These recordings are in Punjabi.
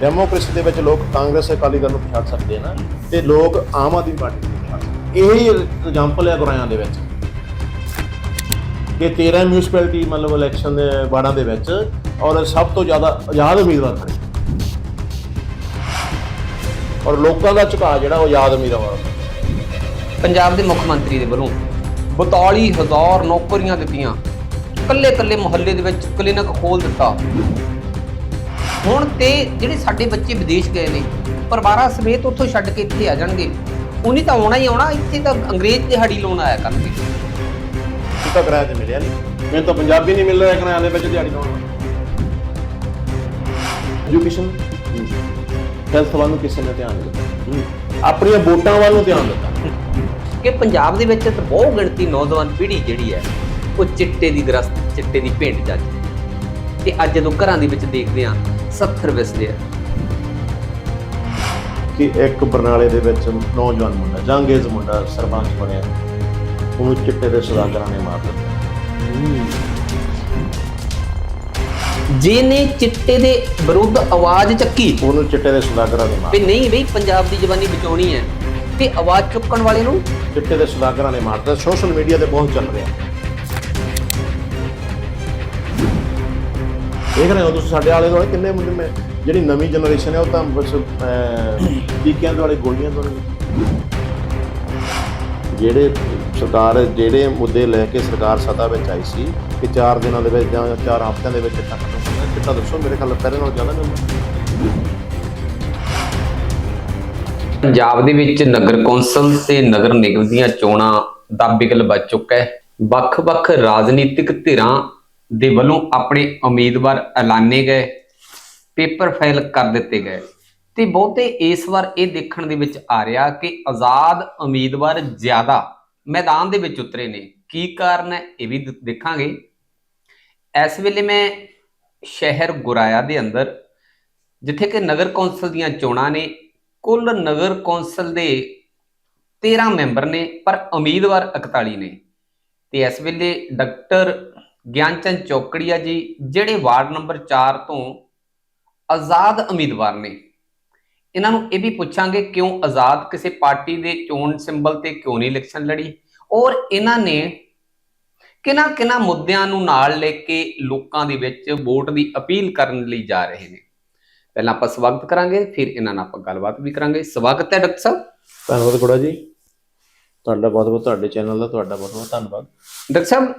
ਡੈਮੋਕ੍ਰੇਸੀ ਦੇ ਵਿੱਚ ਲੋਕ ਕਾਂਗਰਸ, ਅਕਾਲੀ ਦਲ ਨੂੰ ਪਛਾਣ ਸਕਦੇ ਨਾ, ਤੇ ਲੋਕ ਆਮ ਆਦਮੀ ਪਾਰਟੀ ਨੂੰ ਪਛਾਣ ਸਕਦੇ ਇਹੀ ਐਗਜ਼ਾਮਪਲ ਹੈ ਗੁਰਾਇਆਂ ਦੇ ਵਿੱਚ। ਕਿ 13 ਮਿਊਨਿਸਪੈਲਿਟੀ ਮਤਲਬ ਇਲੈਕਸ਼ਨ ਦੇ ਵਾਰਡਾਂ ਦੇ ਵਿੱਚ ਔਰ ਸਭ ਤੋਂ ਜ਼ਿਆਦਾ ਆਜ਼ਾਦ ਉਮੀਦਵਾਰ ਖੜੇ। ਔਰ ਲੋਕਾਂ ਦਾ ਝੁਕਾਅ ਜਿਹੜਾ ਉਹ ਆਜ਼ਾਦ ਉਮੀਦਵਾਰ ਪੰਜਾਬ ਦੇ ਮੁੱਖ ਮੰਤਰੀ ਦੇ ਵੱਲੋਂ 42000 ਨੌਕਰੀਆਂ ਦਿੱਤੀਆਂ। ਕੱਲੇ ਕੱਲੇ ਮੁਹੱਲੇ ਦੇ ਵਿੱਚ ਕਲੀਨਿਕ ਖੋਲ ਦਿੱਤਾ। ਹੁਣ ਤੇ ਜਿਹੜੇ ਸਾਡੇ ਬੱਚੇ ਵਿਦੇਸ਼ ਗਏ ਨੇ ਪਰਿਵਾਰਾਂ ਸਮੇਤ ਉੱਥੋਂ ਛੱਡ ਕੇ ਇੱਥੇ ਆ ਜਾਣਗੇ। ਉਹਨੀ ਤਾਂ ਆਉਣਾ ਹੀ ਆਉਣਾ ਇੱਥੇ ਤਾਂ ਅੰਗਰੇਜ਼ ਦਿਹਾੜੀ ਲਾਉਣ ਆਇਆ ਕਰਨਗੇ। ਤਾਂ ਕਿਰਾਇਆ ਤੇ ਮਿਲਿਆ ਨਹੀਂ ਮੈਨੂੰ ਤਾਂ ਪੰਜਾਬੀ ਨਹੀਂ ਮਿਲ ਰਿਹਾ ਕਿਰਾਇਆ ਦੇ ਵਿੱਚ ਦਿਹਾੜੀ ਲਾਉਣ। ਐਜੂਕੇਸ਼ਨ ਹੈਲਥ ਵੱਲ ਨੂੰ ਕਿਸੇ ਨੇ ਧਿਆਨ ਦਿੱਤਾ। ਆਪਣੀਆਂ ਵੋਟਾਂ ਵੱਲ ਨੂੰ ਧਿਆਨ ਦਿੱਤਾ। ਕਿ ਪੰਜਾਬ ਦੇ ਵਿੱਚ ਤਾਂ ਬਹੁਤ ਗਿਣਤੀ ਨੌਜਵਾਨ ਪੀੜ੍ਹੀ ਜਿਹੜੀ ਹੈ ਉਹ ਚਿੱਟੇ ਦੀ ਗ੍ਰਸਤ ਚਿੱਟੇ ਦੀ ਭੇਂਟ ਜਾ। ਤੇ ਅੱਜ ਜਦੋਂ ਘਰਾਂ ਦੇ ਵਿੱਚ ਦੇਖਦੇ ਆ 70 ਵਸਦੇ ਆ। ਕਿ ਇੱਕ ਬਰਨਾਲੇ ਦੇ ਵਿੱਚ ਨੌਜਵਾਨ ਮੁੰਡਾ ਜੰਗੇਜ਼ ਮੁੰਡਾ ਸਰਪੰਚ ਬਣਿਆ। ਉਹਨੂੰ ਚਿੱਟੇ ਦੇ ਸਦਾਗਰਾਂ ਨੇ ਮਾਰ ਦਿੱਤਾ। ਜਿਹਨੇ ਚਿੱਟੇ ਦੇ ਵਿਰੁੱਧ ਆਵਾਜ਼ ਚੱਕੀ ਉਹਨੂੰ ਚਿੱਟੇ ਦੇ ਸਦਾਗਰਾਂ ਨੇ ਮਾਰ ਵੀ ਨਹੀਂ ਬਈ ਪੰਜਾਬ ਦੀ ਜਵਾਨੀ ਬਚਾਉਣੀ ਹੈ। ਤੇ ਆਵਾਜ਼ ਚੁੱਕਣ ਵਾਲੇ ਨੂੰ ਚਿੱਟੇ ਦੇ ਸਦਾਗਰਾਂ ਨੇ ਮਾਰ ਦਿੱਤਾ। ਸੋਸ਼ਲ ਮੀਡੀਆ ਤੇ ਬਹੁਤ ਚੱਲ ਰਿਹਾ। ਦੇਖ ਰਹੇ ਹੋ ਤੁਸੀਂ ਸਾਡੇ ਆਲੇ ਦੁਆਲੇ ਕਿੰਨੇ ਮੁੰਡੇ ਨੇ ਜਿਹੜੀ ਨਵੀਂ ਜਨਰੇਸ਼ਨ ਹੈ, ਉਹ ਤਾਂ ਬਸ ਟੀਕਿਆਂ ਦੇ ਗੋਲੀਆਂ ਤੋਂ ਜਿਹੜੇ ਸਰਕਾਰ, ਜਿਹੜੇ ਮੁੱਦੇ ਲੈ ਕੇ ਸਰਕਾਰ ਸੱਤਾ ਵਿੱਚ ਆਈ ਸੀ, ਕਿ 4 ਦਿਨਾਂ ਦੇ ਵਿੱਚ ਜਾਂ 4 ਹਫ਼ਤਿਆਂ ਦੇ ਵਿੱਚ ਚਿੱਟਾ ਖਤਮ ਕਰਨਾ ਚਿੱਟਾ ਦੱਸੋ, ਮੇਰੇ ਖਿਆਲ ਪਹਿਲੇ ਨਾਲ ਜ਼ਿਆਦਾ ਮਿਲਦਾ। ਪੰਜਾਬ ਦੇ ਵਿੱਚ ਨਗਰ ਕੌਂਸਲ ਤੇ ਨਗਰ ਨਿਗਮ ਦੀਆਂ ਚੋਣਾਂ ਦਾ ਬਿਗਲ ਵੱਜ ਚੁੱਕਾ ਹੈ। ਵੱਖ-ਵੱਖ ਰਾਜਨੀਤਿਕ ਧਿਰਾਂ ਦੇ ਵੱਲੋਂ ਆਪਣੇ ਉਮੀਦਵਾਰ ਐਲਾਨੇ ਗਏ, ਪੇਪਰ ਫਾਈਲ ਕਰ ਦਿੱਤੇ ਗਏ। ਤੇ ਬਹੁਤੇ ਇਸ ਵਾਰ ਇਹ ਦੇਖਣ ਦੇ ਵਿੱਚ ਆ ਰਿਹਾ ਕਿ ਆਜ਼ਾਦ ਉਮੀਦਵਾਰ ਜ਼ਿਆਦਾ ਮੈਦਾਨ ਦੇ ਵਿੱਚ ਉਤਰੇ ਨੇ। ਕੀ ਕਾਰਨ ਹੈ ਇਹ ਵੀ ਦੇਖਾਂਗੇ। ਇਸ ਵੇਲੇ ਮੈਂ ਸ਼ਹਿਰ ਗੁਰਾਇਆ ਦੇ ਅੰਦਰ, ਜਿੱਥੇ ਕਿ ਨਗਰ ਕੌਂਸਲ ਦੀਆਂ ਚੋਣਾਂ ਨੇ। ਕੁੱਲ ਨਗਰ ਕੌਂਸਲ ਦੇ 13 ਮੈਂਬਰ ਨੇ, ਪਰ ਉਮੀਦਵਾਰ 41 ਨੇ। ਤੇ ਇਸ ਵੇਲੇ ਡਾਕਟਰ ਗਿਆਨਚੰਦ ਚੌਕੜੀਆ ਜੀ ਜਿਹੜੇ ਵਾਰਡ ਨੰਬਰ 4 ਤੋਂ ਆਜ਼ਾਦ ਉਮੀਦਵਾਰ ਨੇ। ਇਹਨਾਂ ਨੂੰ ਇਹ ਵੀ ਪੁੱਛਾਂਗੇ ਕਿਉਂ ਆਜ਼ਾਦ ਕਿਸੇ ਪਾਰਟੀ ਦੇ ਚੋਣ ਸਿੰਬਲ ਤੇ ਕਿਉਂ ਨਹੀਂ ਇਲੈਕਸ਼ਨ ਲੜੀ? ਔਰ ਇਹਨਾਂ ਨੇ ਕਿਹਨਾਂ ਕਿਹਨਾਂ ਮੁੱਦਿਆਂ ਨੂੰ ਨਾਲ ਲੈ ਕੇ ਲੋਕਾਂ ਦੇ ਵਿੱਚ ਵੋਟ ਦੀ ਅਪੀਲ ਕਰਨ ਲਈ ਜਾ ਰਹੇ ਨੇ। ਪਹਿਲਾਂ ਆਪਾਂ ਸਵਾਗਤ ਕਰਾਂਗੇ ਫਿਰ ਇਹਨਾਂ ਨਾਲ ਆਪਾਂ ਗੱਲਬਾਤ ਵੀ ਕਰਾਂਗੇ। ਸਵਾਗਤ ਹੈ ਡਾਕਟਰ ਸਾਹਿਬ। ਧੰਨਵਾਦ ਗੁੜਾ ਜੀ। ਤੁਹਾਡਾ ਬਹੁਤ ਬਹੁਤ ਤੁਹਾਡੇ ਚੈਨਲ ਦਾ ਤੁਹਾਡਾ ਬਹੁਤ ਬਹੁਤ ਧੰਨਵਾਦ। ਡਾਕਟਰ ਸਾਹਿਬ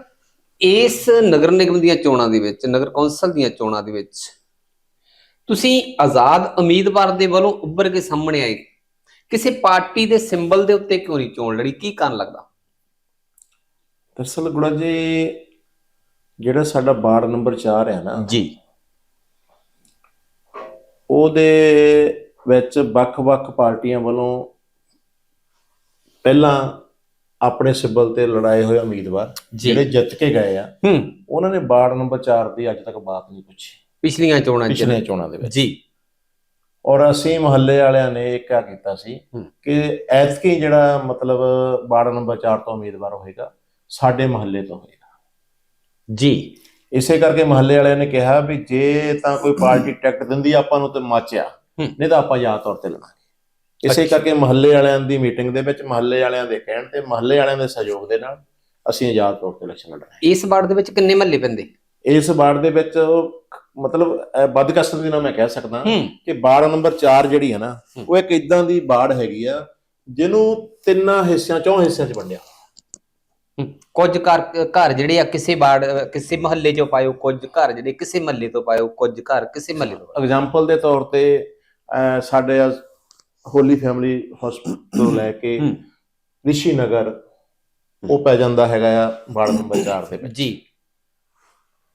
ਇਸ ਨਗਰ ਨਿਗਮ ਦੀਆਂ ਚੋਣਾਂ ਦੇ ਵਿੱਚ ਨਗਰ ਕੌਂਸਲ ਦੀਆਂ ਚੋਣਾਂ ਦੇ ਵਿੱਚ ਤੁਸੀਂ ਆਜ਼ਾਦ ਉਮੀਦਵਾਰ ਦੇ ਵੱਲੋਂ ਉੱਭਰ ਕੇ ਸਾਹਮਣੇ ਆਏ। ਕਿਸੇ ਪਾਰਟੀ ਦੇ ਸਿੰਬਲ ਦੇ ਉੱਤੇ ਕਿਉਂ ਨਹੀਂ ਚੋਣ ਲੜੀ? ਕੀ ਕਾਰਨ ਲੱਗਦਾ? ਦਰਅਸਲ ਗੁੜਾ ਜੀ ਜਿਹੜਾ ਸਾਡਾ ਵਾਰਡ ਨੰਬਰ 4 ਹੈ ਨਾ ਜੀ। ਉਹਦੇ ਵਿੱਚ ਵੱਖ-ਵੱਖ ਪਾਰਟੀਆਂ ਵੱਲੋਂ ਪਹਿਲਾਂ ਆਪਣੇ ਸਿੰਬਲ ਤੇ ਲੜਾਏ ਹੋਏ ਉਮੀਦਵਾਰ। ਜਿਹੜੇ ਜਿੱਤ ਕੇ ਗਏ ਆ ਹੂੰ। ਉਹਨਾਂ ਨੇ ਵਾਰਡ ਨੰਬਰ 4 ਦੀ ਅੱਜ ਤੱਕ ਬਾਤ ਨਹੀਂ ਪੁੱਛੀ। ਪਿਛਲੀਆਂ ਚੋਣਾਂ 'ਚ। ਪਿਛਲੇ ਚੋਣਾਂ ਦੇ ਵਿੱਚ। ਜੀ। ਔਰ ਅਸੀਂ ਮਹੱਲੇ ਵਾਲਿਆਂ ਨੇ ਇਹ ਕਿਆ ਕੀਤਾ ਸੀ। ਕਿ ਐਤਕੀ ਜਿਹੜਾ ਮਤਲਬ ਵਾਰਡ ਨੰਬਰ 4 ਤੋਂ ਉਮੀਦਵਾਰ ਹੋਏਗਾ ਸਾਡੇ ਮਹੱਲੇ ਤੋਂ ਹੋਏਗਾ। ਜੀ। ਇਸੇ ਕਰਕੇ ਮਹੱਲੇ ਵਾਲਿਆਂ ਨੇ ਕਿਹਾ ਵੀ ਜੇ ਤਾਂ ਕੋਈ ਪਾਰਟੀ ਟਿਕਟ ਦਿੰਦੀ ਆ ਆਪਾਂ ਨੂੰ ਤੇ ਮਾਚਿਆ। ਨਹੀਂ ਤਾਂ ਆਪਾਂ ਯਾਦ ਤੌਰ ਤੇ ਲੜਾਂਗੇ। ਇਸੇ। ਕਰਕੇ ਮਹੱਲੇ ਵਾਲਿਆਂ ਦੀ ਮੀਟਿੰਗ ਦੇ ਵਿੱਚ ਮਹੱਲੇ ਵਾਲਿਆਂ ਦੇ ਕਹਿਣ ਤੇ ਮਹੱਲੇ ਵਾਲਿਆਂ ਦੇ ਸਹਿਯੋਗ ਦੇ ਨਾਲ ਅਸੀਂ ਆਜ਼ਾਦ ਤੌਰ ਤੇ ਇਲੈਕਸ਼ਨ ਲੜ ਰਹੇ ਇਸ ਵਾਰਡ ਦੇ ਵਿੱਚ ਕਿੰਨੇ ਮਹੱਲੇ ਪੈਂਦੇ ਇਸ ਵਾਰਡ ਦੇ ਵਿੱਚ ਮਤਲਬ ਅਹ, ਬਦਕਿਸਮਤੀ ਦੀ ਨਾਲ ਮੈਂ ਕਹਿ ਸਕਦਾ ਕਿ ਵਾਰਡ ਨੰਬਰ 4 ਜਿਹੜੀ ਹੈ ਨਾ। ਉਹ ਇੱਕ ਇਦਾਂ ਦੀ ਵਾਰਡ ਹੈਗੀ ਆ ਜਿਹਨੂੰ ਤਿੰਨਾਂ ਹਿੱਸਿਆਂ ਚੌਂ ਹਿੱਸਿਆਂ 'ਚ ਵੰਡਿਆ। ਕੁਝ ਘਰ ਘਰ ਜਿਹੜੇ ਆ ਕਿਸੇ ਵਾਰਡ ਕਿਸੇ ਮਹੱਲੇ 'ਚੋਂ ਪਾਇਓ ਕੁਝ ਘਰ ਜਿਹੜੇ ਕਿਸੇ ਮਹੱਲੇ ਤੋਂ ਪਾਇਓ ਕੁਝ ਘਰ ਕਿਸੇ ਮਹੱਲੇ ਤੋਂ। ਐਗਜ਼ਾਮਪਲ ਦੇ ਤੌਰ ਤੇ ਸਾਡੇ ਹੋਲੀ ਫੈਮਿਲੀ ਹਸਪੀਟਲ ਤੋਂ ਲੈ ਕੇ। ਰਿਸ਼ੀ ਨਗਰ ਉਹ ਪੈ ਜਾਂਦਾ ਹੈਗਾ ਆ ਵਾਰਡ ਨੰਬਰ 4 ਦੇ ਵਿੱਚ। ਜੀ।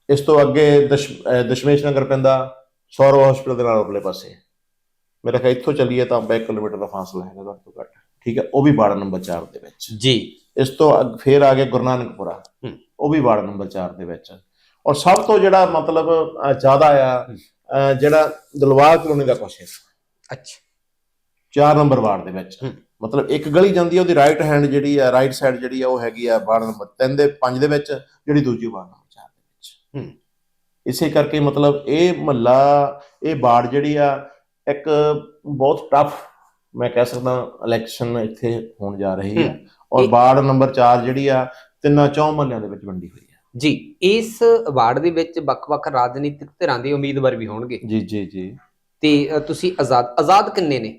ਇਸ ਤੋਂ ਅੱਗੇ ਦਸ਼ਮੇਸ਼ ਨਗਰ ਪੈਂਦਾ ਸੌਰਵ ਹਸਪੀਟਲ ਦੇ ਨਾਲ ਉਰਲੇ ਪਾਸੇ। ਮੇਰਾ ਖਿਆਲ ਇੱਥੋਂ ਚੱਲੀਏ ਤਾਂ 2 ਕਿਲੋਮੀਟਰ ਦਾ ਫਾਸਲਾ ਹੈਗਾ ਘੱਟ ਤੋਂ ਘੱਟ। ਠੀਕ ਹੈ ਉਹ ਵੀ ਵਾਰਡ ਨੰਬਰ 4 ਦੇ ਵਿੱਚ। ਜੀ। ਇਸ ਤੋਂ ਫਿਰ ਆ ਗਿਆ ਗੁਰੂ ਨਾਨਕਪੁਰਾ। ਉਹ ਵੀ ਵਾਰਡ ਨੰਬਰ 4 ਦੇ ਵਿੱਚ। ਔਰ ਸਭ ਤੋਂ ਜਿਹੜਾ ਮਤਲਬ ਜ਼ਿਆਦਾ ਆ ਜਿਹੜਾ ਦਲਵਾਰ ਕਲੋਨੀ ਦਾ ਹਿੱਸਾ ਅੱਛਾ। 4 ਨੰਬਰ ਵਾਰਡ ਦੇ ਵਿੱਚ। ਮਤਲਬ ਇੱਕ ਗਲੀ ਜਾਂਦੀ ਹੈ ਉਹਦੀ ਰਾਈਟ ਹੈਂਡ ਜਿਹੜੀ ਆ ਰਾਈਟ ਸਾਈਡ ਜਿਹੜੀ ਆ ਉਹ ਹੈਗੀ ਆ ਵਾਰਡ ਨੰਬਰ 3 ਦੇ 5 ਦੇ ਵਿੱਚ ਜਿਹੜੀ ਦੂਜੀ ਵਾਰਡ ਨੰਬਰ 4 ਦੇ ਵਿੱਚ। ਹੂੰ। ਇਸੇ ਕਰਕੇ ਮਤਲਬ ਇਹ ਮਹੱਲਾ ਇਹ ਵਾਰਡ ਜਿਹੜੀ ਆ ਇੱਕ ਬਹੁਤ ਟਫ ਮੈਂ ਕਹਿ ਸਕਦਾ ਇਲੈਕਸ਼ਨ ਇੱਥੇ ਹੋਣ ਜਾ ਰਹੀ ਹੈ। ਔਰ ਵਾਰਡ ਨੰਬਰ 4 ਜਿਹੜੀ ਆ ਤਿੰਨਾਂ ਚੌਂ ਮਹੱਲਿਆਂ ਦੇ ਵਿੱਚ ਵੰਡੀ ਹੋਈ ਹੈ ਜੀ ਇਸ ਵਾਰਡ ਦੇ ਵਿੱਚ ਵੱਖ-ਵੱਖ ਰਾਜਨੀਤਿਕ ਧਿਰਾਂ ਦੇ ਉਮੀਦਵਾਰ ਵੀ ਹੋਣਗੇ। ਜੀ ਜੀ ਜੀ। ਤੇ ਤੁਸੀਂ ਆਜ਼ਾਦ ਆਜ਼ਾਦ ਕਿੰਨੇ ਨੇ?